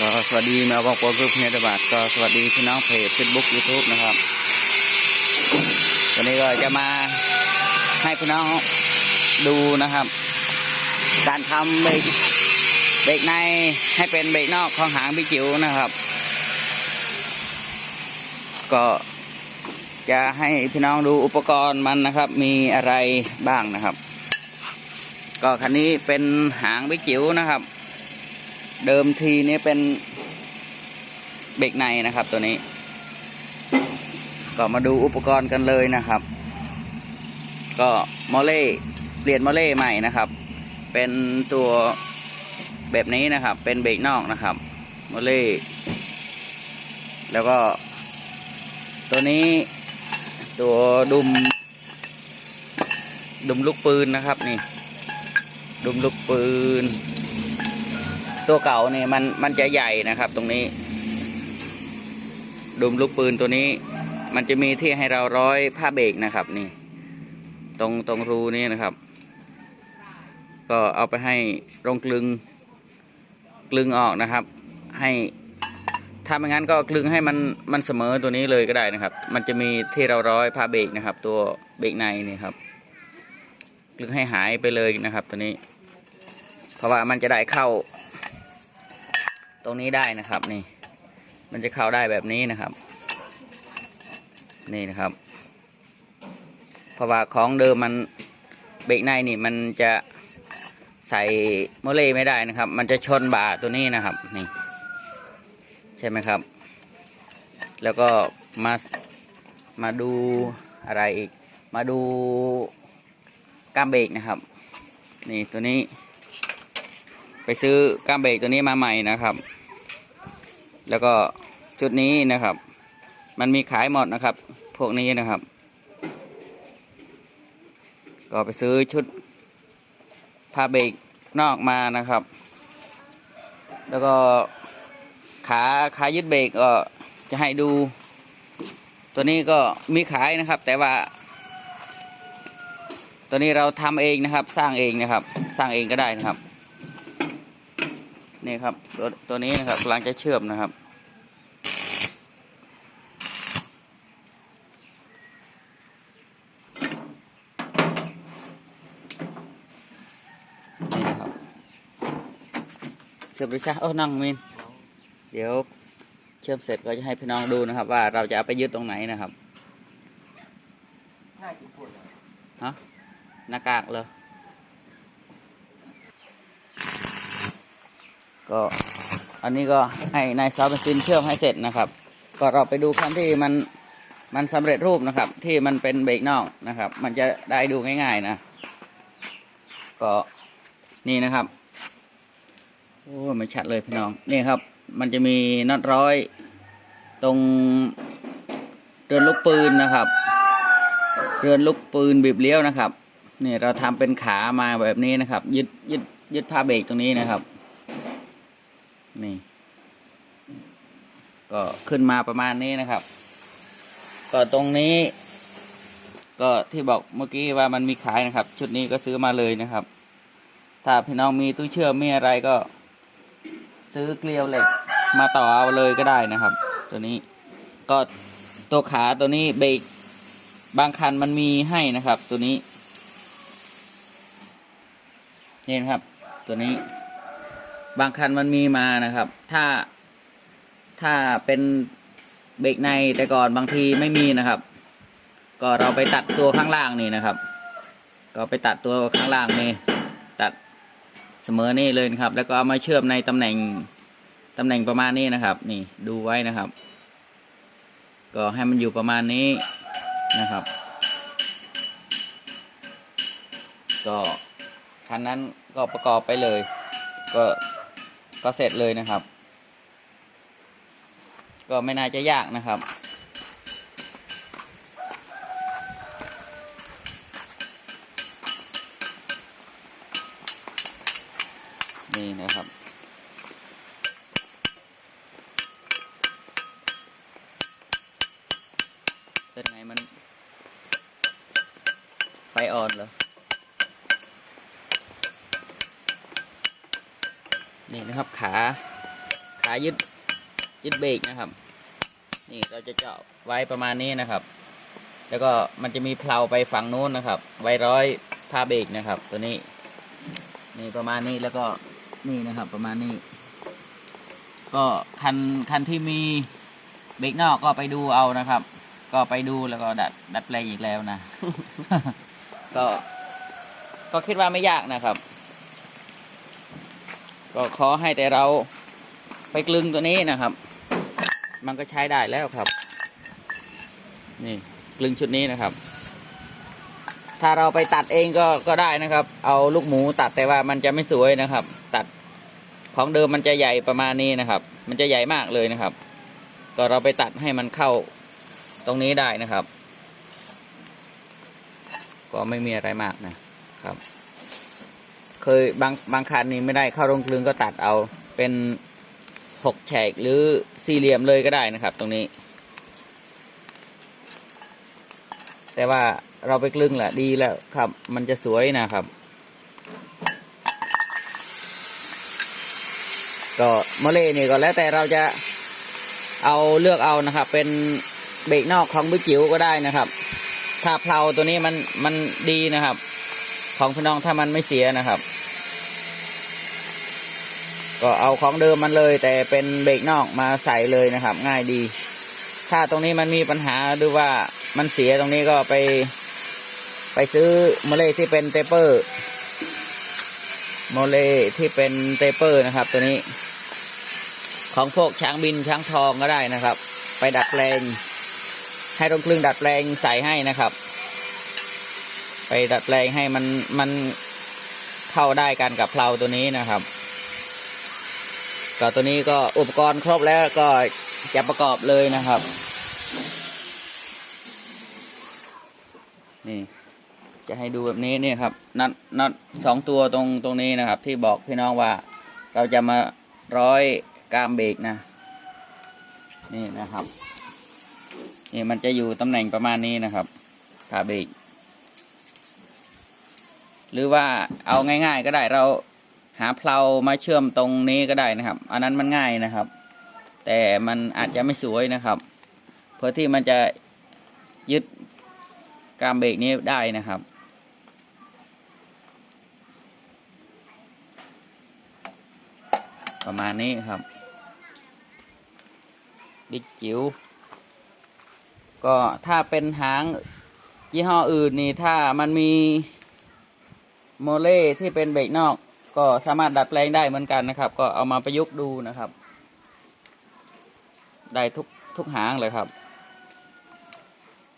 ก็สวัสดีแมวบางปอกรุ๊ปเนตบาทก็สวัสดีพี่น้องเพจเฟซบุ๊กยูทูบนะครับ วันนี้ก็จะมาให้พี่น้องดูนะครับ การทำเบรกเบรกในให้เป็นเบรกนอกของหางพี่จิ๋วนะครับ ก็จะให้พี่น้องดูอุปกรณ์มันนะครับ มีอะไรบ้างนะครับ ก็คันนี้เป็นหางพี่จิ๋วนะครับ เดิมทีนี้เป็นเบรกในนะครับตัวนี้ ก็มาดูอุปกรณ์กันเลยนะครับ ก็มอเล่เปลี่ยนมอเล่ใหม่นะครับ เป็นตัวแบบนี้นะครับ เป็นเบรกนอกนะครับมอเล่แล้วก็ ตัวนี้ตัวดุม ดุมลูกปืนนะครับนี่ ดุมลูกปืน ตัวเก่าเนี่ยมันมันจะใหญ่นะครับ ตรงนี้ ดุมลูกปืนตัวนี้ มันจะมีที่ให้เราร้อยผ้าเบรกนะครับนี่ ตรงตรงรูนี้นะครับ ก็เอาไปให้โรงกลึงกลึงออกนะครับ ให้ถ้าไม่งั้นก็กลึงให้มันมันเสมอตัวนี้เลยก็ได้นะครับ มันจะมีที่เราร้อยผ้าเบรกนะครับ ตัวเบรกในนี่ครับกลึงให้หายไปเลยนะครับ ตัวนี้ เพราะว่ามันจะได้เข้า ตรงนี้ได้นะครับนี่ มันจะเข้าได้แบบนี้นะครับ นี่นะครับ เพราะว่าของเดิมมันเบรกในนี่มันจะใส่โมเลไม่ได้นะครับ มันจะชนบ่าตัวนี้นะครับ นี่ ใช่ไหมครับ แล้วก็มามาดูอะไรอีก มาดูก้ามเบรกนะครับ นี่ตัวนี้ ไปซื้อก้ามเบรกตัวนี้มาใหม่นะครับ แล้วก็ชุดนี้นะครับ มันมีขายหมดนะครับ พวกนี้นะครับ ก็ไปซื้อชุดผ้าเบรกนอกมานะครับ แล้วก็ขาขายึดเบรกก็จะให้ดู ตัวนี้ก็มีขายนะครับ แต่ว่า ตัวนี้เราทำเองนะครับ สร้างเองนะครับ สร้างเองก็ได้นะครับ นี่ครับตัวตัวนี้นะครับกำลังจะเชื่อมนะครับ นี่นะครับเชื่อมดิช่าโอ้นั่งมินเดี๋ยวเชื่อมเสร็จก็จะให้พี่น้องดูนะครับ ว่าเราจะเอาไปยึดตรงไหนนะครับง่ายทุกคนเลยฮะหน้ากากเลย ก็อันนี้ก็ให้นายซาวเป็นซินเชื่อมให้เสร็จนะครับ ก็เราไปดูคันที่มันมันสำเร็จรูปนะครับ ที่มันเป็นเบรกนอกนะครับ มันจะได้ดูง่ายๆนะ ก็นี่นะครับโอ้ไม่ชัดเลยพี่น้องนี่ครับ มันจะมีน็อตร้อยตรงเรือนลูกปืนนะครับ เรือนลูกปืนบีบเลี้ยวนะครับนี่เราทำเป็นขามาแบบนี้นะครับ ยึดยึดยึดผ้าเบรกตรงนี้นะครับ นี่ ก็ขึ้นมาประมาณนี้นะครับ ก็ตรงนี้ ก็ที่บอกเมื่อกี้ว่ามันมีขายนะครับ ชุดนี้ก็ซื้อมาเลยนะครับ ถ้าพี่น้องมีตู้เชื่อมมีอะไรก็ ซื้อเกลียวเหล็กมาต่อเอาเลยก็ได้นะครับ ตัวนี้ก็ตัวขาตัวนี้เบรกบางคันมันมีให้นะครับ ตัวนี้นี่นะครับ ตัวนี้ บางคันมันมีมานะครับ ถ้าถ้าเป็นเบรกในแต่ก่อนบางทีไม่มีนะครับ ก็เราไปตัดตัวข้างล่างนี่นะครับ ก็ไปตัดตัวข้างล่างนี่ตัดเสมอนี่เลยครับ แล้วก็เอามาเชื่อมในตำแหน่งตำแหน่งประมาณนี้นะครับ นี่ดูไว้นะครับ ก็ให้มันอยู่ประมาณนี้นะครับ ก็คันนั้นก็ประกอบไปเลย ก็ ก็เสร็จเลยนะครับ ก็ไม่น่าจะยากนะครับ นี่นะครับเป็นไงมัน ไฟอ่อนเหรอ นี่นะครับขาสายยึดยึดเบรกนะครับ นี่เราจะเจาะไว้ประมาณนี้นะครับ แล้วก็มันจะมีเพลาไปฝั่งนู้นนะครับ ไว้ร้อยผ้าเบรกนะครับ ตัวนี้ นี่ประมาณนี้แล้วก็นี่นะครับประมาณนี้ ก็คันคันที่มีเบรกนอกก็ไปดูเอานะครับ ก็ไปดูแล้วก็ดัดดัดแปลงอีกแล้วนะ ก็ก็คิดว่าไม่ยากนะครับ ก็ขอให้แต่เราไปกลึงตัวนี้นะครับ มันก็ใช้ได้แล้วครับ นี่กลึงชุดนี้นะครับ ถ้าเราไปตัดเองก็ก็ได้นะครับ เอาลูกหมูตัดแต่ว่ามันจะไม่สวยนะครับ ตัดของเดิมมันจะใหญ่ประมาณนี้นะครับ มันจะใหญ่มากเลยนะครับ ก็เราไปตัดให้มันเข้าตรงนี้ได้นะครับ ก็ไม่มีอะไรมากนะครับ เคยบางบางคันนี่ไม่ได้เข้าโรงกลึงก็ตัดเอาเป็นหกแฉกหรือสี่เหลี่ยมเลยก็ได้นะครับ ตรงนี้ แต่ว่าเราไปกลึงแหละดีแล้วครับ มันจะสวยนะครับ ก็โมเลนี่ก็แล้วแต่เราจะเอาเลือกเอานะครับ เป็นเบรกนอกของบิ๊กจิ๋วก็ได้นะครับถ้าเพลาตัวนี้มันมันดีนะครับ ของพี่น้องถ้ามันไม่เสียนะครับ ก็เอาของเดิมมันเลย แต่เป็นเบรกนอกมาใส่เลยนะครับ ง่ายดี ถ้าตรงนี้มันมีปัญหาหรือว่ามันเสียตรงนี้ก็ไป ไปซื้อโมเลที่เป็นเตเปอร์โมเลที่เป็นเตเปอร์นะครับ ตัวนี้ ของพวกช้างบินช้างทองก็ได้นะครับ ไปดัดแปลง ให้ตรงกลึงดัดแปลงใส่ให้นะครับ ไปดัดแปลงให้มันมันเข้าได้กันกับเพลาตัวนี้นะครับ ก็ตัวนี้ก็อุปกรณ์ครบแล้วก็จะประกอบเลยนะครับ นี่ จะให้ดูแบบนี้นี่ครับนัดนัดสองตัวตรงตรงนี้นะครับ ที่บอกพี่น้องว่า เราจะมาร้อยกามเบรกนะ นี่นะครับ นี่มันจะอยู่ตำแหน่งประมาณนี้นะครับขาเบรกหรือว่าเอาง่าย ๆ ก็ได้เรา หาเพลามาเชื่อมตรงนี้ก็ได้นะครับ อันนั้นมันง่ายนะครับ แต่มันอาจจะไม่สวยนะครับเพื่อที่มันจะยึดกามเบรกนี้ได้นะครับ ประมาณนี้ครับบิ๊กจิ๋วก็ถ้าเป็นหางยี่ห้ออื่นนี่ถ้ามันมีโมเล่ที่เป็นเบรกนอก ก็สามารถดัดแปลงได้เหมือนกันนะครับ ก็เอามาประยุกต์ดูนะครับ ได้ทุกทุกหางเลยครับ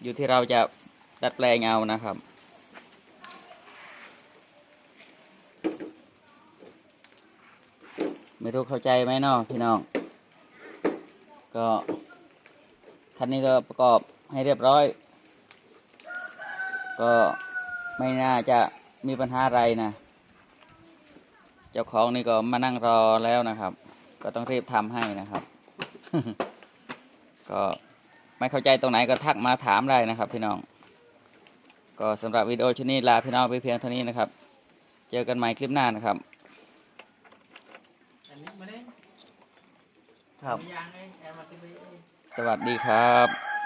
อยู่ที่เราจะดัดแปลงเอานะครับไม่รู้เข้าใจไหมเนาะพี่น้อง ก็คันนี้ก็ประกอบให้เรียบร้อย ก็ไม่น่าจะมีปัญหาอะไรนะ เจ้าของนี่ก็มานั่งรอแล้วนะครับ ก็ต้องรีบทำให้นะครับ ก็ไม่เข้าใจตรงไหนก็ทักมาถามได้นะครับพี่น้อง ก็สำหรับวิดีโอชุดนี้ลาพี่น้องไปเพียงเท่านี้นะครับ เจอกันใหม่คลิปหน้านะครับอันนี้มาเนี่ยครับมียางไงแอร์มาติดเลยสวัสดีครับ